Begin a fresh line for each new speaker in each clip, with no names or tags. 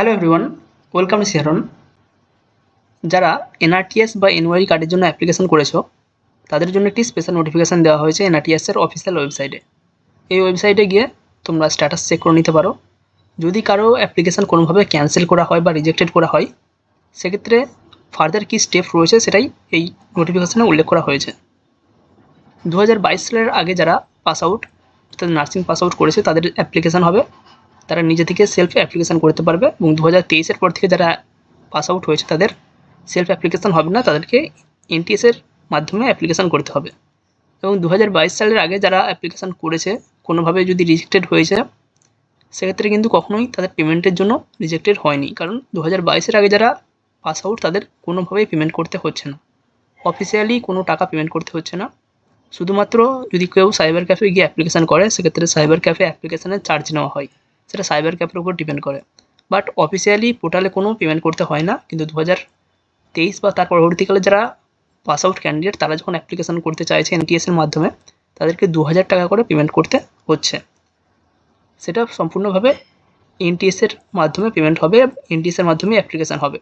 Hello everyone welcome শেহরন যারা NRTS বা NY কার্ডের জন্য অ্যাপ্লিকেশন করেছ, তাদের জন্য একটি স্পেশাল নোটিফিকেশান দেওয়া হয়েছে এনআরটিএসের অফিসিয়াল ওয়েবসাইটে এই ওয়েবসাইটে গিয়ে তোমরা স্ট্যাটাস চেক করে নিতে পারো। যদি কারও অ্যাপ্লিকেশান কোনোভাবে ক্যান্সেল করা হয় বা রিজেক্টেড করা হয়, সেক্ষেত্রে ফার্দার কী স্টেপ রয়েছে সেটাই এই নোটিফিকেশানে উল্লেখ করা হয়েছে। দু হাজার বাইশ সালের আগে যারা পাস আউট অর্থাৎ নার্সিং পাস আউট করেছে, তাদের অ্যাপ্লিকেশান হবে তারা নিজে থেকে সেলফ অ্যাপ্লিকেশান করতে পারবে এবং দু হাজার তেইশের পর থেকে যারা পাস আউট হয়েছে তাদের সেলফ অ্যাপ্লিকেশান হবে না, তাদেরকে এনটিএসের মাধ্যমে অ্যাপ্লিকেশান করতে হবে। এবং দু হাজার বাইশ সালের আগে যারা অ্যাপ্লিকেশান করেছে, কোনোভাবে যদি রিজেক্টেড হয়েছে, সেক্ষেত্রে কিন্তু কখনোই তাদের পেমেন্টের জন্য রিজেক্টেড হয়নি। কারণ দু হাজার আগে যারা পাস আউট তাদের কোনোভাবেই পেমেন্ট করতে হচ্ছে না। অফিসিয়ালি কোনো টাকা পেমেন্ট করতে হচ্ছে না। শুধুমাত্র যদি কেউ সাইবার ক্যাফে গিয়ে অ্যাপ্লিকেশান করে, সেক্ষেত্রে সাইবার ক্যাফে অ্যাপ্লিকেশানের চার্জ নেওয়া হয়। সেটা সাইবার ক্যাফের উপর ডিপেন্ড করে। বাট অফিসিয়ালি পোর্টালে কোনো পেমেন্ট করতে হয় না। কিন্তু দু তেইশ বা তার পরবর্তীকালে যারা পাস আউট ক্যান্ডিডেট তারা যখন অ্যাপ্লিকেশান করতে চাইছে এনটিএসের মাধ্যমে, তাদেরকে দু হাজার টাকা করে পেমেন্ট করতে হচ্ছে। সেটা সম্পূর্ণভাবে এনটিএসের মাধ্যমে পেমেন্ট হবে এনটিএসের মাধ্যমে অ্যাপ্লিকেশান হবে।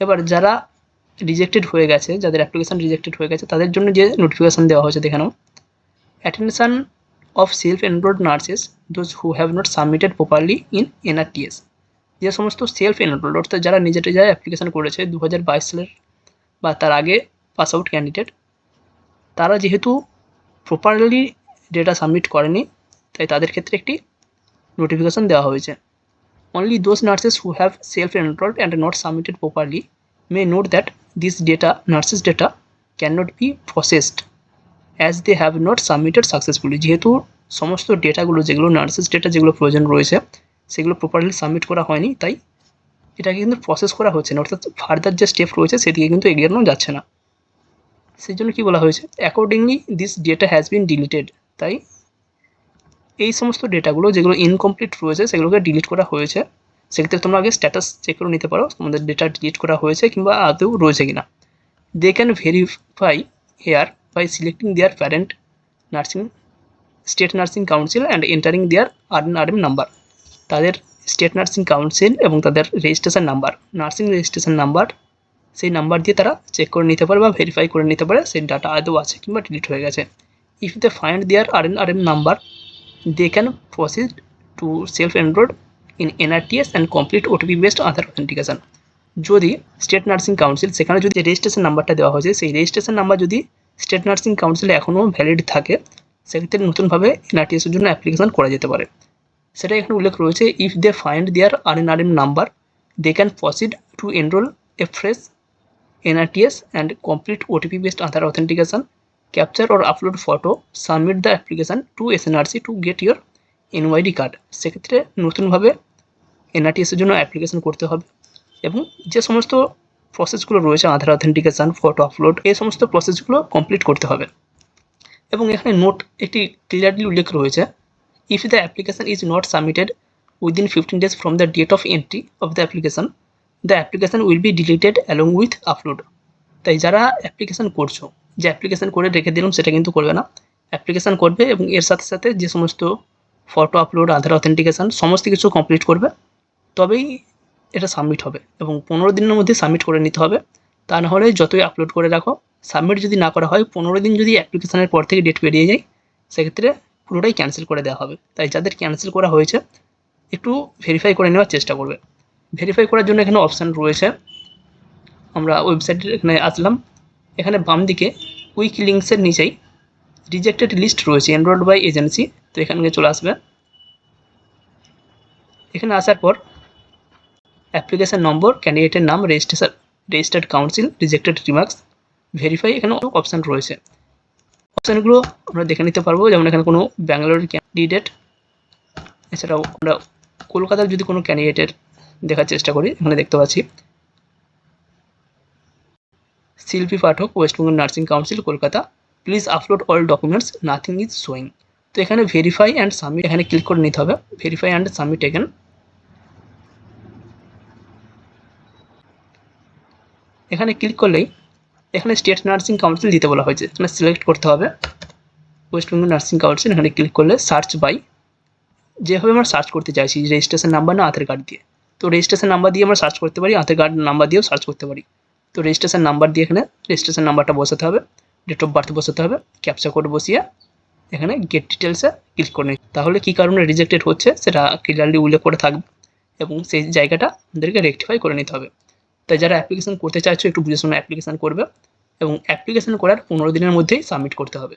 এবার যারা রিজেক্টেড হয়ে গেছে, যাদের অ্যাপ্লিকেশান রিজেক্টেড হয়ে গেছে, তাদের জন্য যে নোটিফিকেশান দেওয়া হয়েছে দেখানো attention of self-enrolled nurses, those who have not submitted properly in NRTS যে সমস্ত সেলফ এনরোল্ড অর্থাৎ যারা নিজে নিজে অ্যাপ্লিকেশন করেছে দু হাজার বাইশ সালের বা তার আগে পাস আউট ক্যান্ডিডেট তারা যেহেতু প্রপারলি ডেটা সাবমিট করেনি, তাই তাদের ক্ষেত্রে একটি নোটিফিকেশন দেওয়া হয়েছে। Only those nurses who have self enrolled and not submitted properly may note that this data nurses data can not be processed as they have not submitted successfully যেহেতু সমস্ত ডেটাগুলো যেগুলো নার্সেস ডেটা যেগুলো প্রয়োজন রয়েছে, সেগুলো properly submit করা হয়নি, তাই এটাকে কিন্তু প্রসেস করা হচ্ছে না। অর্থাৎ ফার্দার যে স্টেপ রয়েছে, সেদিকে কিন্তু এগিয়ে যাচ্ছে না। সেই জন্য কী বলা হয়েছে? Accordingly this data has been deleted তাই এই সমস্ত ডেটাগুলো যেগুলো ইনকমপ্লিট রয়েছে, সেগুলোকে ডিলিট করা হয়েছে। সেক্ষেত্রে তোমরা আগে স্ট্যাটাস চেক করে নিতে পারো, তোমাদের ডেটা ডিলিট করা হয়েছে কিংবা আদৌ রয়েছে কিনা। They can verify here by selecting their parent nursing state nursing council and entering their RNRM number তাদের স্টেট নার্সিং কাউন্সিল এবং তাদের registration number nursing registration number সেই নাম্বার দিয়ে তারা চেক করে নিতে পারে বা ভেরিফাই করে নিতে পারে, সেই ডাটা আদৌ আছে কিংবা ডিলিট হয়ে গেছে। If they find their RNRM number they can proceed to self enrolled in NRTS and complete OTP based Aadhaar authentication যদি স্টেট নার্সিং কাউন্সিল সেখানে যদি রেজিস্ট্রেশন নাম্বারটা দেওয়া হয়েছে, সেই রেজিস্ট্রেশন নাম্বার যদি স্টেট নার্সিং কাউন্সিলে এখনও ভ্যালিড থাকে। সেক্ষেত্রে নতুনভাবে এনআরটিএসের জন্য অ্যাপ্লিকেশন করা যেতে পারে। সেটা এখানে উল্লেখ রয়েছে if they find their R N R M number they can proceed to enrol a fresh NRTS and complete OTP based Aadhaar authentication capture or upload photo submit the application to S NRC to get your NYD card সেক্ষেত্রে নতুনভাবে এনআরটিএসের জন্য application করতে হবে। এবং যে সমস্ত প্রসেসগুলো রয়েছে আধার authentication photo upload এই সমস্ত প্রসেসগুলো কমপ্লিট করতে হবে। এবং এখানে নোট একটি ক্লিয়ারলি উল্লেখ রয়েছে। If the application is not submitted within fifteen days from the date of entry of the application the application will be deleted along with upload তাই যারা অ্যাপ্লিকেশান করছ, যে অ্যাপ্লিকেশান করে রেখে দিলাম, সেটা কিন্তু করবে না। অ্যাপ্লিকেশান করবে এবং এর সাথে সাথে যে সমস্ত ফটো আপলোড আধার অথেন্টিকেশান সমস্ত কিছু কমপ্লিট করবে। তবেই এটা সাবমিট হবে এবং পনেরো দিনের মধ্যে সাবমিট করে নিতে হবে। তা না হলে যতই আপলোড করে রাখো সাবমিট যদি না করা হয়, পনেরো দিন যদি অ্যাপ্লিকেশানের পর থেকে ডেট পেরিয়ে যায়, সেক্ষেত্রে পুরোটাই ক্যান্সেল করে দেওয়া হবে। তাই যাদের ক্যান্সেল করা হয়েছে, একটু ভেরিফাই করে নেওয়ার চেষ্টা করবে। ভেরিফাই করার জন্য এখানে অপশান রয়েছে। আমরা ওয়েবসাইটের এখানে আসলাম। এখানে বাম দিকে উইক লিঙ্কসের নিচেই রিজেক্টেড লিস্ট রয়েছে এনরোল্ড বাই এজেন্সি তো এখানে চলে আসবে। এখানে আসার পর অ্যাপ্লিকেশান নম্বর ক্যান্ডিডেটের নাম registration registered council rejected remarks verify এখানে অনেক অপশান রয়েছে। অপশানগুলো আমরা দেখে নিতে পারব, যেমন এখানে কোনো ব্যাঙ্গালোরের ক্যান্ডিডেট এছাড়াও আমরা কলকাতার যদি কোনো ক্যান্ডিডেটের দেখার চেষ্টা করি, এখানে দেখতে পাচ্ছি। Shilpi Pathak West Bengal nursing council Kolkata. Please upload all documents nothing is showing তো এখানে ভেরিফাই অ্যান্ড সাবমিট এখানে ক্লিক করে নিতে হবে। ভেরিফাই অ্যান্ড সাবমিট এখানে এখানে ক্লিক করলেই এখানে স্টেট নার্সিং কাউন্সিল দিতে বলা হয়েছে। এখানে সিলেক্ট করতে হবে। ওয়েস্ট বেঙ্গল নার্সিং কাউন্সিল এখানে ক্লিক করলে সার্চ বাই যেভাবে আমরা সার্চ করতে চাইছি রেজিস্ট্রেশন নাম্বার না আধার কার্ড দিয়ে। তো তো রেজিস্ট্রেশন নাম্বার দিয়ে আমরা সার্চ করতে পারি আধার কার্ড নাম্বার দিয়েও সার্চ করতে পারি। তো রেজিস্ট্রেশন নাম্বার দিয়ে এখানে রেজিস্ট্রেশন নাম্বারটা বসাতে হবে ডেট অফ বার্থ বসাতে হবে ক্যাপচা কোড বসিয়ে এখানে গেট ডিটেলসে ক্লিক করে নিই। তাহলে কী কারণে রিজেক্টেড হচ্ছে, সেটা ক্লিয়ারলি উল্লেখ করে থাকবে এবং সেই জায়গাটা আমাদেরকে রেকটিফাই করে নিতে হবে। তাই যারা অ্যাপ্লিকেশান করতে চাইছো, একটু বুঝে শুনে অ্যাপ্লিকেশান করবে এবং অ্যাপ্লিকেশান করার পনেরো দিনের মধ্যেই সাবমিট করতে হবে।